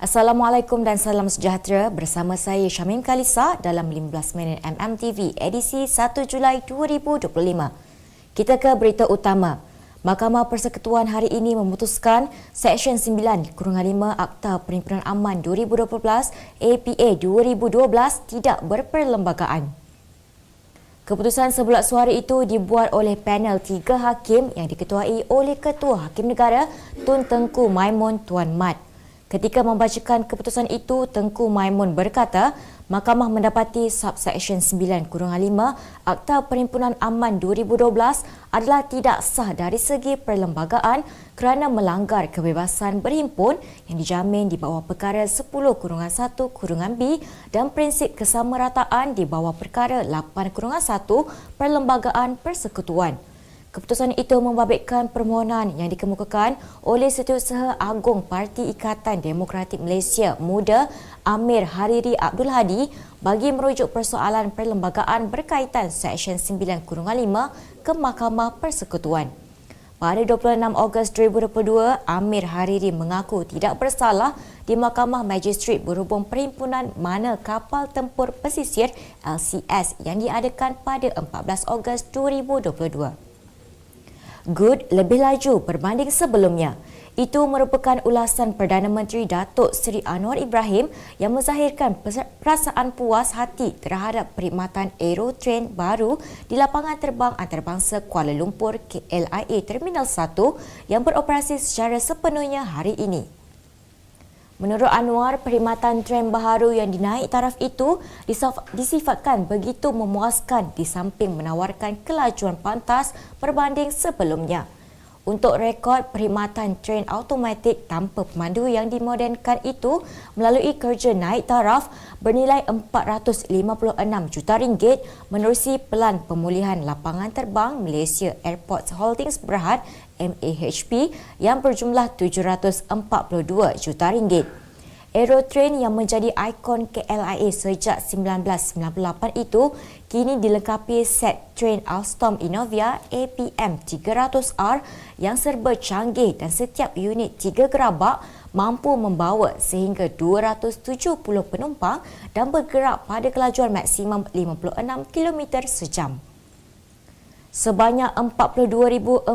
Assalamualaikum dan salam sejahtera bersama saya Syamim Kalisa dalam 15 minit MMTV edisi 1 Julai 2025. Kita ke berita utama. Mahkamah Persekutuan hari ini memutuskan Seksyen 9 Kurungan 5 Akta Perhimpunan Aman 2012 APA 2012 tidak berperlembagaan. Keputusan sebulat suara itu dibuat oleh panel tiga hakim yang diketuai oleh Ketua Hakim Negara Tun Tengku Maimun Tuan Mat. Ketika membacakan keputusan itu, Tengku Maimun berkata, Mahkamah mendapati subsection 9 kurungan 5 Akta Perhimpunan Aman 2012 adalah tidak sah dari segi perlembagaan kerana melanggar kebebasan berhimpun yang dijamin di bawah perkara 10 kurungan 1 kurungan B dan prinsip kesamarataan di bawah perkara 8 kurungan 1 perlembagaan persekutuan. Keputusan itu membabitkan permohonan yang dikemukakan oleh Setiausaha Agung Parti Ikatan Demokratik Malaysia Muda Amir Hariri Abdul Hadi bagi merujuk persoalan perlembagaan berkaitan Seksyen 9 Kurungan 5 ke Mahkamah Persekutuan. Pada 26 Ogos 2022, Amir Hariri mengaku tidak bersalah di Mahkamah Magistrat berhubung perhimpunan mana kapal tempur pesisir LCS yang diadakan pada 14 Ogos 2022. Good lebih laju berbanding sebelumnya. Itu merupakan ulasan Perdana Menteri Datuk Seri Anwar Ibrahim yang menzahirkan perasaan puas hati terhadap perkhidmatan aerotrain baru di lapangan terbang antarabangsa Kuala Lumpur KLIA Terminal 1 yang beroperasi secara sepenuhnya hari ini. Menurut Anwar, perkhidmatan tren baharu yang dinaik taraf itu disifatkan begitu memuaskan di samping menawarkan kelajuan pantas berbanding sebelumnya. Untuk rekod perkhidmatan tren automatik tanpa pemandu yang dimodernkan itu melalui kerja naik taraf bernilai 456 juta ringgit menerusi pelan pemulihan lapangan terbang Malaysia Airports Holdings Berhad MAHP yang berjumlah 742 juta ringgit. Aerotrain yang menjadi ikon KLIA sejak 1998 itu kini dilengkapi set train Alstom Innovia APM 300R yang serba canggih dan setiap unit tiga gerabak mampu membawa sehingga 270 penumpang dan bergerak pada kelajuan maksimum 56 km sejam. Sebanyak 42,416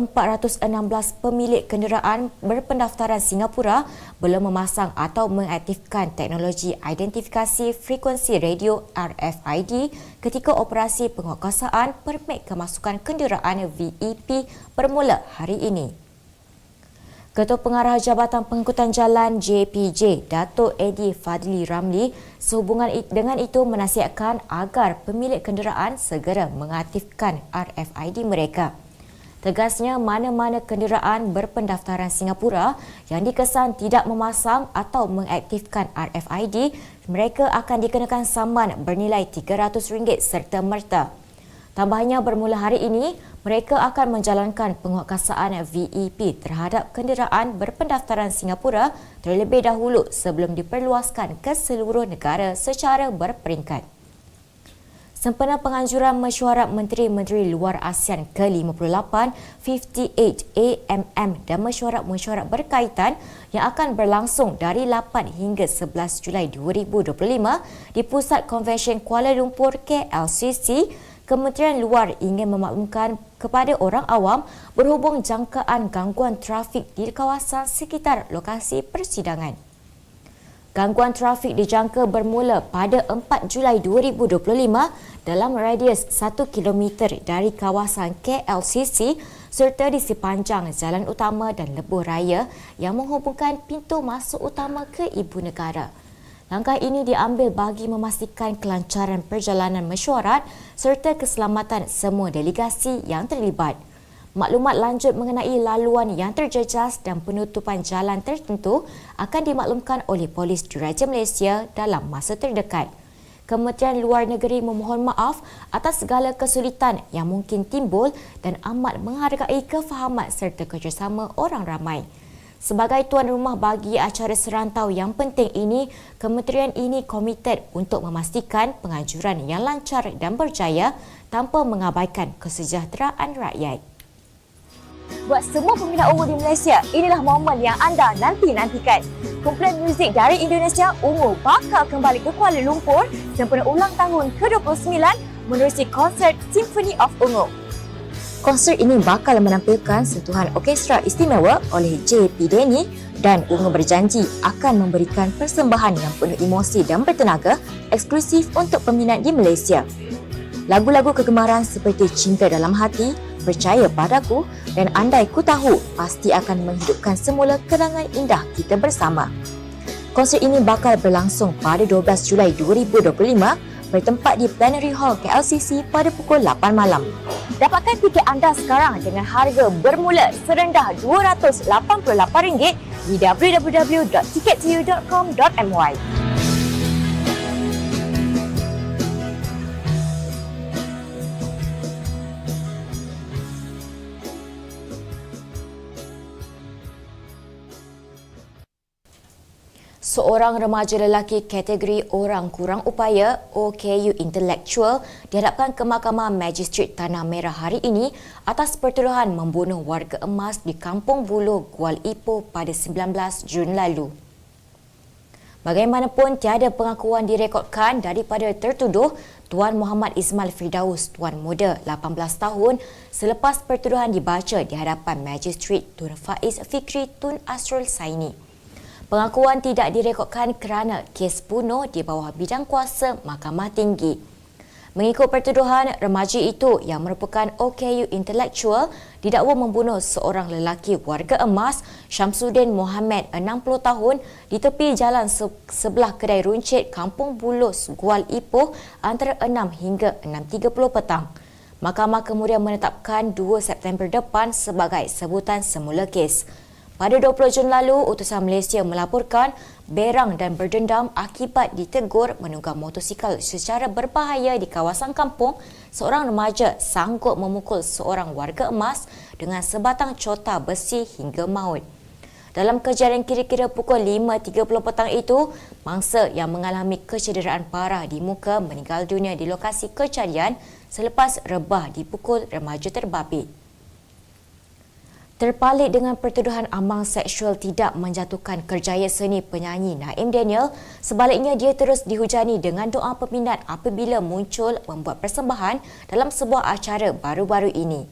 pemilik kenderaan berpendaftaran Singapura belum memasang atau mengaktifkan teknologi identifikasi frekuensi radio RFID ketika operasi penguatkuasaan permit kemasukan kenderaan VEP bermula hari ini. Ketua Pengarah Jabatan Pengangkutan Jalan JPJ, Datuk Edi Fadli Ramli, sehubungan dengan itu menasihatkan agar pemilik kenderaan segera mengaktifkan RFID mereka. Tegasnya mana-mana kenderaan berpendaftaran Singapura yang dikesan tidak memasang atau mengaktifkan RFID, mereka akan dikenakan saman bernilai RM300 serta merta. Tambahnya bermula hari ini, mereka akan menjalankan penguatkuasaan VEP terhadap kenderaan berpendaftaran Singapura terlebih dahulu sebelum diperluaskan ke seluruh negara secara berperingkat. Sempena penganjuran mesyuarat Menteri-Menteri Luar ASEAN ke-58 58 AMM dan mesyuarat-mesyuarat berkaitan yang akan berlangsung dari 8 hingga 11 Julai 2025 di Pusat Konvensyen Kuala Lumpur KLCC Kementerian Luar ingin memaklumkan kepada orang awam berhubung jangkaan gangguan trafik di kawasan sekitar lokasi persidangan. Gangguan trafik dijangka bermula pada 4 Julai 2025 dalam radius 1 km dari kawasan KLCC serta di sepanjang jalan utama dan lebuh raya yang menghubungkan pintu masuk utama ke ibu negara. Langkah ini diambil bagi memastikan kelancaran perjalanan mesyuarat serta keselamatan semua delegasi yang terlibat. Maklumat lanjut mengenai laluan yang terjejas dan penutupan jalan tertentu akan dimaklumkan oleh Polis Diraja Malaysia dalam masa terdekat. Kementerian Luar Negeri memohon maaf atas segala kesulitan yang mungkin timbul dan amat menghargai kefahaman serta kerjasama orang ramai. Sebagai tuan rumah bagi acara serantau yang penting ini, kementerian ini komited untuk memastikan penganjuran yang lancar dan berjaya tanpa mengabaikan kesejahteraan rakyat. buat semua peminat Ungu di Malaysia, inilah momen yang anda nanti-nantikan. Kumpulan muzik dari Indonesia, Ungu bakal kembali ke Kuala Lumpur sempena ulang tahun ke-29 menerusi konsert Symphony of Ungu. Konsert ini bakal menampilkan sentuhan orkestra istimewa oleh J.P. Denny dan Ungu berjanji akan memberikan persembahan yang penuh emosi dan bertenaga eksklusif untuk peminat di Malaysia. Lagu-lagu kegemaran seperti Cinta Dalam Hati, Percaya Padaku dan Andai Ku Tahu pasti akan menghidupkan semula kenangan indah kita bersama. Konsert ini bakal berlangsung pada 12 Julai 2025 bertempat di Plenary Hall KLCC pada pukul 8 malam. Dapatkan tiket anda sekarang dengan harga bermula serendah RM288 di www.tickettoyou.com.my. Seorang remaja lelaki kategori orang kurang upaya OKU Intellectual dihadapkan ke Mahkamah Magistrate Tanah Merah hari ini atas pertuduhan membunuh warga emas di Kampung Buluh, Kuala Ipoh pada 19 Jun lalu. Bagaimanapun tiada pengakuan direkodkan daripada tertuduh Tuan Muhammad Ismail Firdaus, Tuan Muda 18 tahun selepas pertuduhan dibaca di hadapan Magistrate Tun Faiz Fikri Tun Asrul Saini. Pengakuan tidak direkodkan kerana kes bunuh di bawah bidang kuasa Mahkamah Tinggi. Mengikut pertuduhan, remaja itu yang merupakan OKU intelektual didakwa membunuh seorang lelaki warga emas Syamsuddin Mohamed 60 tahun di tepi jalan sebelah kedai runcit Kampung Bulus, Gual Ipoh antara 6 hingga 6.30 petang. Mahkamah kemudian menetapkan 2 September depan sebagai sebutan semula kes. Pada 20 Jun lalu, utusan Malaysia melaporkan berang dan berdendam akibat ditegur menunggang motosikal secara berbahaya di kawasan kampung, seorang remaja sanggup memukul seorang warga emas dengan sebatang cota besi hingga maut. Dalam kejadian kira-kira pukul 5.30 petang itu, mangsa yang mengalami kecederaan parah di muka meninggal dunia di lokasi kejadian selepas rebah dipukul remaja terbabit. Terpalit dengan pertuduhan ambang seksual tidak menjatuhkan kerjaya seni penyanyi Naim Daniel, sebaliknya dia terus dihujani dengan doa peminat apabila muncul membuat persembahan dalam sebuah acara baru-baru ini.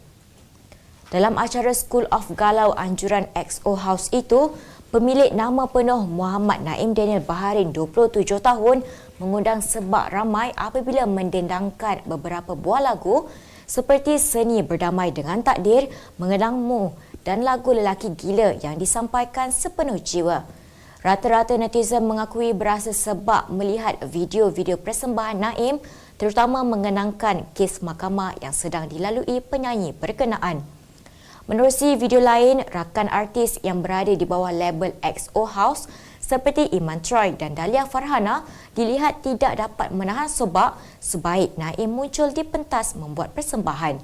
Dalam acara School of Galau Anjuran XO House itu, pemilik nama penuh Muhammad Naim Daniel Baharin 27 tahun mengundang sebab ramai apabila mendendangkan beberapa buah lagu seperti Seni Berdamai dengan Takdir, Mengenangmu dan lagu lelaki gila yang disampaikan sepenuh jiwa. Rata-rata netizen mengakui berasa sebab melihat video-video persembahan Naim terutama mengenangkan kes mahkamah yang sedang dilalui penyanyi berkenaan. Menerusi video lain, rakan artis yang berada di bawah label XO House seperti Iman Troy dan Dahlia Farhana dilihat tidak dapat menahan sobak sebaik Naim muncul di pentas membuat persembahan.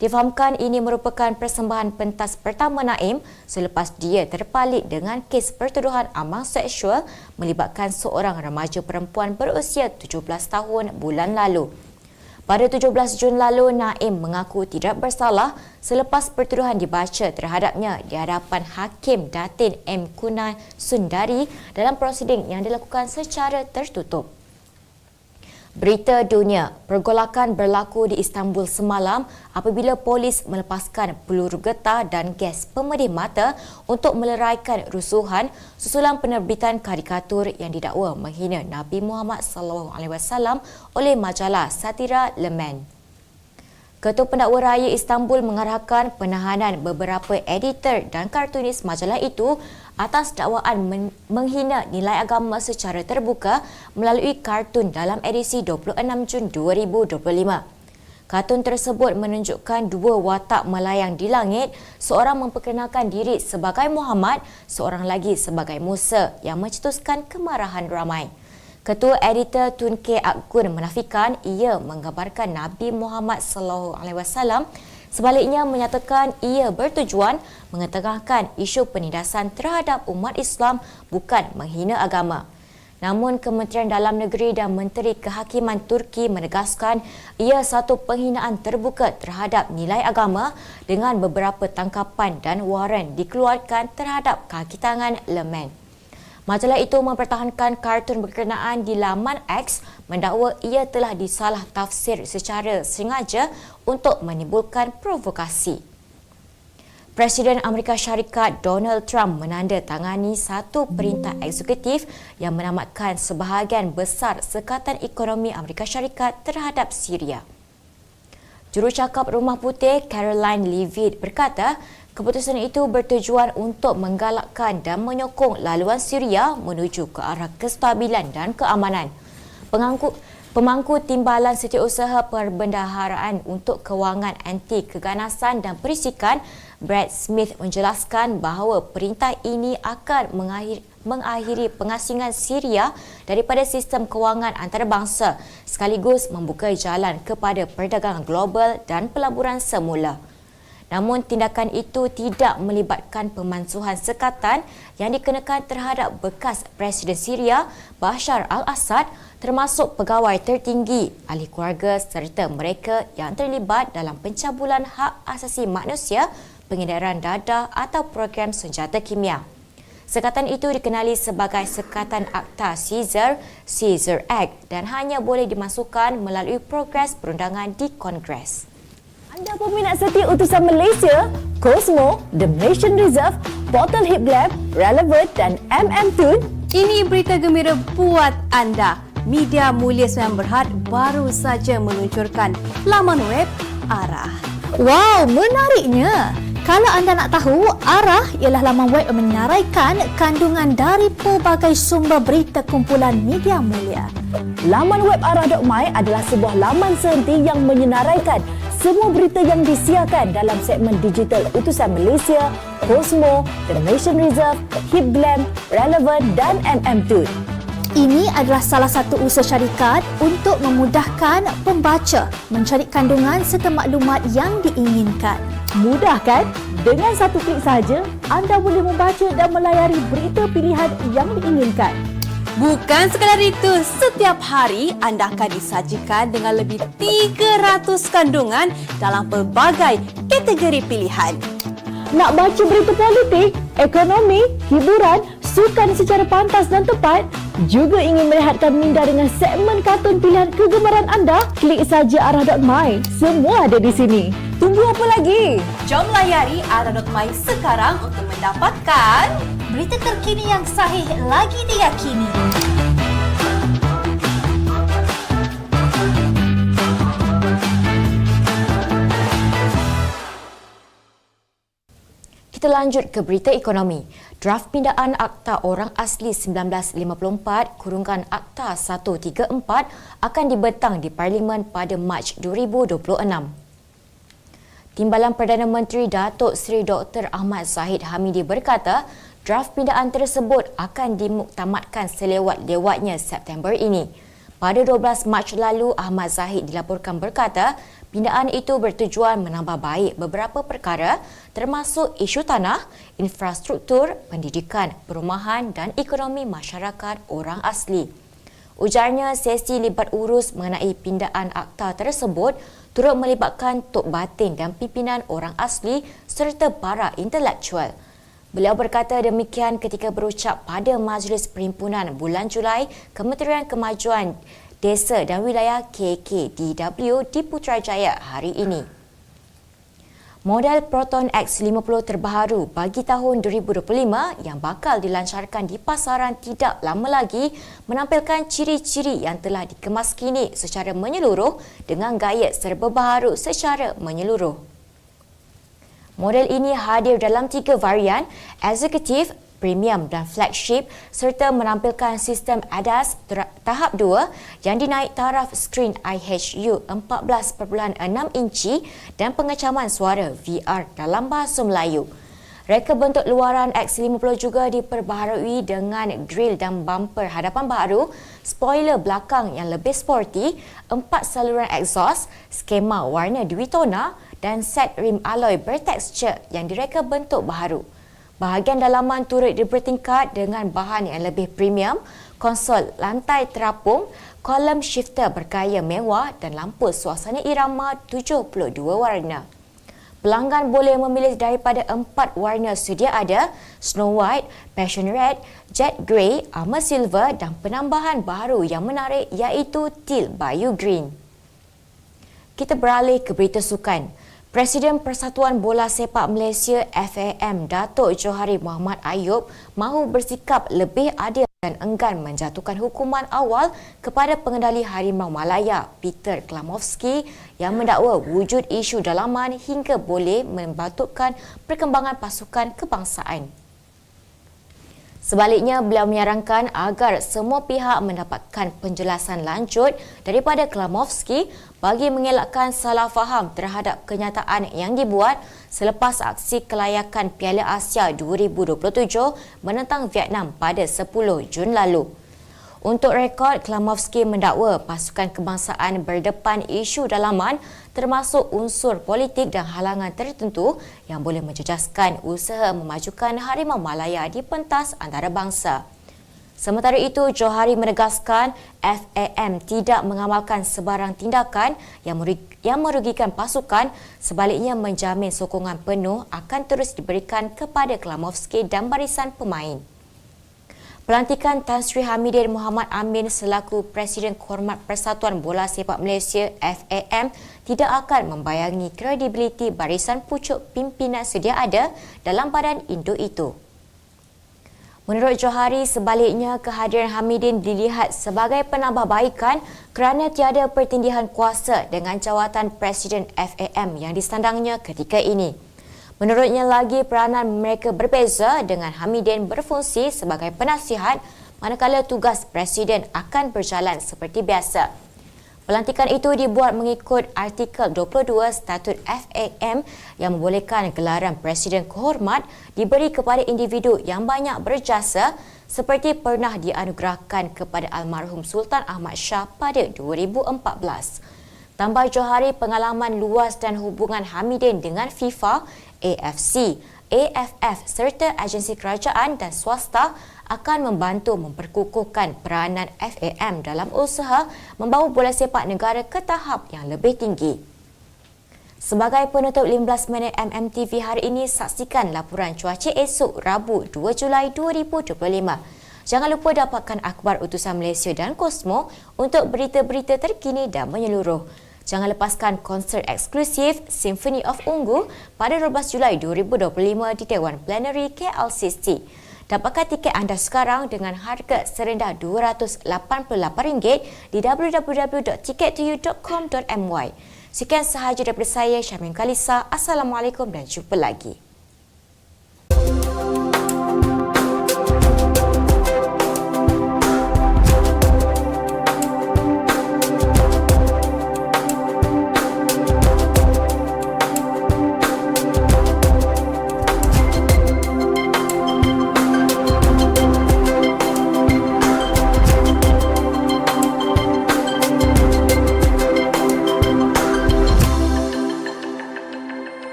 Difahamkan ini merupakan persembahan pentas pertama Naim selepas dia terpalit dengan kes pertuduhan amal seksual melibatkan seorang remaja perempuan berusia 17 tahun bulan lalu. Pada 17 Jun lalu, Naim mengaku tidak bersalah selepas pertuduhan dibaca terhadapnya di hadapan Hakim Datin M. Kunai Sundari dalam prosiding yang dilakukan secara tertutup. Berita dunia, pergolakan berlaku di Istanbul semalam apabila polis melepaskan peluru getah dan gas pemedih mata untuk meleraikan rusuhan susulan penerbitan karikatur yang didakwa menghina Nabi Muhammad SAW oleh majalah satira Le Monde. Ketua Pendakwa Raya Istanbul mengarahkan penahanan beberapa editor dan kartunis majalah itu atas dakwaan men- menghina nilai agama secara terbuka melalui kartun dalam edisi 26 Jun 2025. Kartun tersebut menunjukkan dua watak melayang di langit, seorang memperkenalkan diri sebagai Muhammad, seorang lagi sebagai Musa yang mencetuskan kemarahan ramai. Ketua Editor Tun K. Akgun menafikan ia menggambarkan Nabi Muhammad sallallahu alaihi wasallam sebaliknya menyatakan ia bertujuan mengetengahkan isu penindasan terhadap umat Islam bukan menghina agama. Namun Kementerian Dalam Negeri dan Menteri Kehakiman Turki menegaskan ia satu penghinaan terbuka terhadap nilai agama dengan beberapa tangkapan dan waran dikeluarkan terhadap kaki tangan Leman. Majalah itu mempertahankan kartun berkenaan di laman X mendakwa ia telah disalah tafsir secara sengaja untuk menimbulkan provokasi. Presiden Amerika Syarikat Donald Trump menandatangani satu perintah eksekutif yang menamatkan sebahagian besar sekatan ekonomi Amerika Syarikat terhadap Syria. Jurucakap Rumah Putih Caroline Leavitt berkata, keputusan itu bertujuan untuk menggalakkan dan menyokong laluan Syria menuju ke arah kestabilan dan keamanan. Pengangkut Pemangku Timbalan Setiausaha Perbendaharaan untuk Kewangan Anti Keganasan dan Perisikan Brad Smith menjelaskan bahawa perintah ini akan mengakhiri, mengakhiri pengasingan Syria daripada sistem kewangan antarabangsa sekaligus membuka jalan kepada perdagangan global dan pelaburan semula. Namun tindakan itu tidak melibatkan pemansuhan sekatan yang dikenakan terhadap bekas Presiden Syria Bashar al-Assad termasuk pegawai tertinggi, ahli keluarga serta mereka yang terlibat dalam pencabulan hak asasi manusia, pengedaran dadah atau program senjata kimia. Sekatan itu dikenali sebagai Sekatan Akta Caesar, Caesar Act dan hanya boleh dimasukkan melalui progres perundangan di Kongres. Anda peminat setia utusan Malaysia, Cosmo, The Malaysian Reserve, Bottle Hip Lab, Relevant dan MM Tune? Ini berita gembira buat anda. Media Mulia Sembilan Berhad baru saja meluncurkan laman web Arah. Wow, menariknya! Kalau anda nak tahu, Arah ialah laman web yang menaraikan kandungan dari pelbagai sumber berita kumpulan media mulia. Laman web arah.my adalah sebuah laman sehenti yang menyenaraikan semua berita yang disiarkan dalam segmen digital Utusan Malaysia, Cosmo, The Nation Reserve, Hip Glam, Relevant dan MM2. Ini adalah salah satu usaha syarikat untuk memudahkan pembaca mencari kandungan serta maklumat yang diinginkan. Mudah kan? Dengan satu klik saja, anda boleh membaca dan melayari berita pilihan yang diinginkan. Bukan sekadar itu, setiap hari anda akan disajikan dengan lebih 300 kandungan dalam pelbagai kategori pilihan. Nak baca berita politik, ekonomi, hiburan, sukan secara pantas dan tepat? Juga ingin merehatkan minda dengan segmen kartun pilihan kegemaran anda? Klik saja arah.my. Semua ada di sini. Tunggu apa lagi? Jom layari arah.my sekarang untuk mendapatkan Berita terkini yang sahih lagi diyakini. Kita lanjut ke berita ekonomi. Draft pindaan Akta Orang Asli 1954 kurungan Akta 134 akan dibentang di Parlimen pada Mac 2026. Timbalan Perdana Menteri Datuk Seri Dr. Ahmad Zahid Hamidi berkata, draft pindaan tersebut akan dimuktamadkan selewat-lewatnya September ini. Pada 12 Mac lalu, Ahmad Zahid dilaporkan berkata, pindaan itu bertujuan menambah baik beberapa perkara termasuk isu tanah, infrastruktur, pendidikan, perumahan dan ekonomi masyarakat orang asli. Ujarnya sesi libat urus mengenai pindaan akta tersebut turut melibatkan tok batin dan pimpinan orang asli serta para intelektual. Beliau berkata demikian ketika berucap pada Majlis Perhimpunan bulan Julai Kementerian Kemajuan Desa dan Wilayah KKDW di Putrajaya hari ini. Model Proton X50 terbaru bagi tahun 2025 yang bakal dilancarkan di pasaran tidak lama lagi menampilkan ciri-ciri yang telah dikemas kini secara menyeluruh dengan gaya serba baharu secara menyeluruh. Model ini hadir dalam tiga varian, eksekutif, premium dan flagship serta menampilkan sistem ADAS tahap 2 yang dinaik taraf skrin IHU 14.6 inci dan pengecaman suara VR dalam bahasa Melayu. Reka bentuk luaran X50 juga diperbaharui dengan grill dan bumper hadapan baru, spoiler belakang yang lebih sporty, empat saluran exhaust, skema warna Duitona dan set rim alloy bertekstur yang direka bentuk baharu. Bahagian dalaman turut dipertingkat dengan bahan yang lebih premium, konsol lantai terapung, kolom shifter bergaya mewah dan lampu suasana irama 72 warna. Pelanggan boleh memilih daripada empat warna sedia ada, Snow White, Passion Red, Jet Grey, Armor Silver dan penambahan baru yang menarik iaitu Teal Bayou Green. Kita beralih ke berita sukan. Presiden Persatuan Bola Sepak Malaysia FAM Datuk Johari Muhammad Ayub mahu bersikap lebih adil dan enggan menjatuhkan hukuman awal kepada pengendali Harimau Malaya Peter Klamovski yang mendakwa wujud isu dalaman hingga boleh membatukkan perkembangan pasukan kebangsaan. Sebaliknya, beliau menyarankan agar semua pihak mendapatkan penjelasan lanjut daripada Klamovski bagi mengelakkan salah faham terhadap kenyataan yang dibuat selepas aksi kelayakan Piala Asia 2027 menentang Vietnam pada 10 Jun lalu. Untuk rekod, Klamovski mendakwa pasukan kebangsaan berdepan isu dalaman termasuk unsur politik dan halangan tertentu yang boleh menjejaskan usaha memajukan Harimau Malaya di pentas antarabangsa. Sementara itu, Johari menegaskan FAM tidak mengamalkan sebarang tindakan yang merugikan pasukan sebaliknya menjamin sokongan penuh akan terus diberikan kepada Klamovski dan barisan pemain. Pelantikan Tan Sri Hamidin Muhammad Amin selaku Presiden Kehormat Persatuan Bola Sepak Malaysia FAM tidak akan membayangi kredibiliti barisan pucuk pimpinan sedia ada dalam badan induk itu. Menurut Johari, sebaliknya kehadiran Hamidin dilihat sebagai penambahbaikan kerana tiada pertindihan kuasa dengan jawatan Presiden FAM yang disandangnya ketika ini. Menurutnya lagi peranan mereka berbeza dengan Hamidin berfungsi sebagai penasihat manakala tugas Presiden akan berjalan seperti biasa. Pelantikan itu dibuat mengikut artikel 22 Statut FAM yang membolehkan gelaran Presiden Kehormat diberi kepada individu yang banyak berjasa seperti pernah dianugerahkan kepada almarhum Sultan Ahmad Shah pada 2014. Tambah Johari pengalaman luas dan hubungan Hamidin dengan FIFA, AFC, AFF serta agensi kerajaan dan swasta akan membantu memperkukuhkan peranan FAM dalam usaha membawa bola sepak negara ke tahap yang lebih tinggi. Sebagai penutup 15 minit MMTV hari ini, saksikan laporan cuaca esok Rabu 2 Julai 2025. Jangan lupa dapatkan akhbar utusan Malaysia dan Kosmo untuk berita-berita terkini dan menyeluruh. Jangan lepaskan konsert eksklusif Symphony of Ungu pada 12 Julai 2025 di Dewan Plenary KLCC. Dapatkan tiket anda sekarang dengan harga serendah RM288 di www.tickettoyou.com.my. Sekian sahaja daripada saya, Syamin Kalisa. Assalamualaikum dan jumpa lagi.